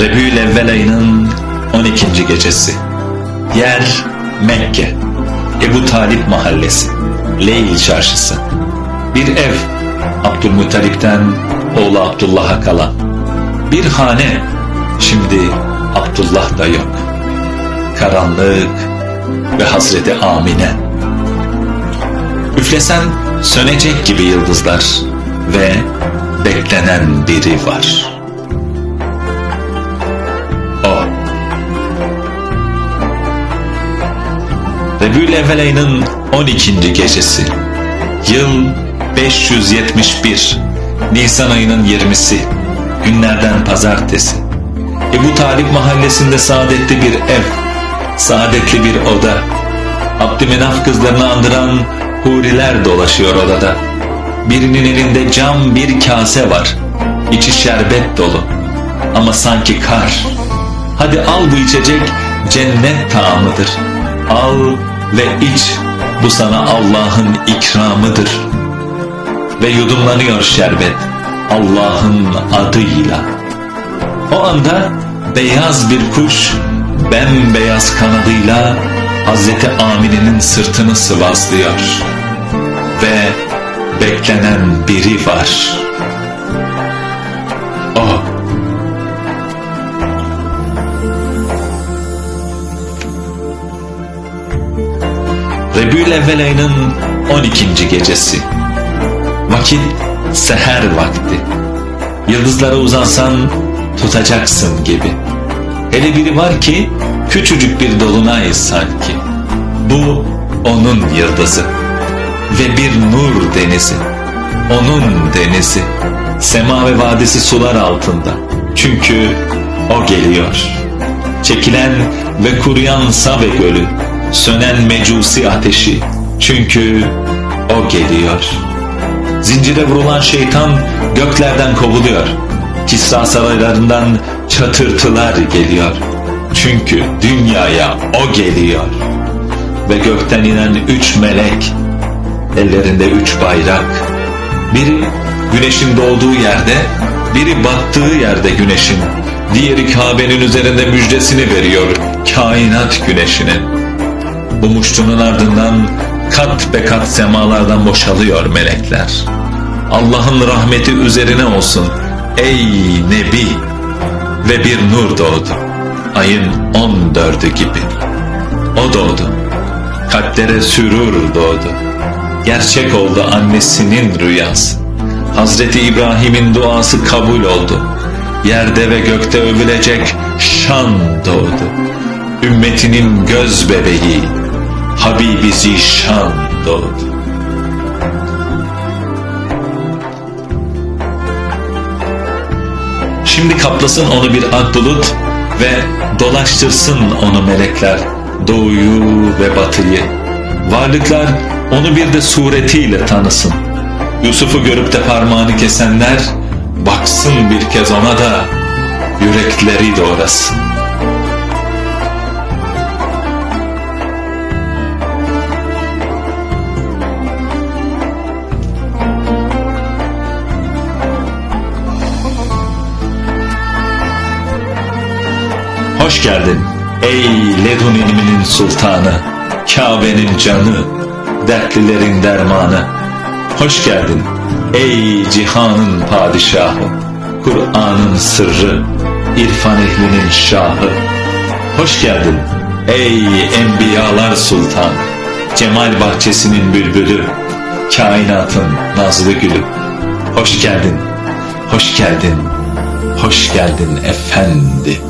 Rebül Evvel ayının 12. gecesi. Yer Mekke. Ebu Talip mahallesi. Leyl çarşısı. Bir ev Abdülmuttalip'ten oğlu Abdullah'a kalan. Bir hane şimdi Abdullah da yok. Karanlık ve Hazreti Amine. Üflesen sönecek gibi yıldızlar ve beklenen biri var. Rebül Evvel ayının 12. gecesi. Yıl 571. Nisan ayının 20'si. Günlerden pazartesi. Ebu Talip mahallesinde saadetli bir ev. Saadetli bir oda. Abdümenaf kızlarını andıran huriler dolaşıyor odada. Birinin elinde cam bir kase var. İçi şerbet dolu. Ama sanki kar. Hadi al bu içecek cennet taamıdır. Al ve iç. Bu sana Allah'ın ikramıdır. Ve yudumlanıyor şerbet Allah'ın adıyla. O anda beyaz bir kuş bembeyaz kanadıyla Hazreti Amine'nin sırtını sıvazlıyor. Ve beklenen biri var. Rebül Evvel ayının 12. gecesi. Vakit seher vakti. Yıldızlara uzansan tutacaksın gibi. Hele biri var ki küçücük bir dolunay sanki. Bu onun yıldızı ve bir nur denizi. Onun denizi. Sema ve vadisi sular altında. Çünkü o geliyor. Çekilen ve kuruyan Sabe gölü, sönen mecusi ateşi. Çünkü o geliyor. Zincire vurulan şeytan göklerden kovuluyor. Kisra saraylarından çatırtılar geliyor. Çünkü dünyaya o geliyor. Ve gökten inen üç melek, ellerinde üç bayrak. Biri güneşin doğduğu yerde, biri battığı yerde güneşin. Diğeri Kabe'nin üzerinde müjdesini veriyor kainat güneşinin. Bu muştunun ardından kat be kat semalardan boşalıyor melekler. Allah'ın rahmeti üzerine olsun ey Nebi ve bir nur doğdu. Ayın on dördü gibi. O doğdu. Kalplere sürur doğdu. Gerçek oldu annesinin rüyası. Hazreti İbrahim'in duası kabul oldu. Yerde ve gökte övülecek şan doğdu. Ümmetinin göz bebeği, Habibi Zişan doğdu. Şimdi kaplasın onu bir ak bulut ve dolaştırsın onu melekler doğuyu ve batıyı. Varlıklar onu bir de suretiyle tanısın. Yusuf'u görüp de parmağını kesenler baksın bir kez ona da yürekleri doğrasın. Hoş geldin ey Ledun ilminin sultanı, Kabe'nin canı, dertlilerin dermanı. Hoş geldin ey cihanın padişahı, Kur'an'ın sırrı, irfan ehlinin şahı. Hoş geldin ey enbiyalar sultan, cemal bahçesinin bülbülü, kainatın nazlı gülü. Hoş geldin, hoş geldin, hoş geldin efendi.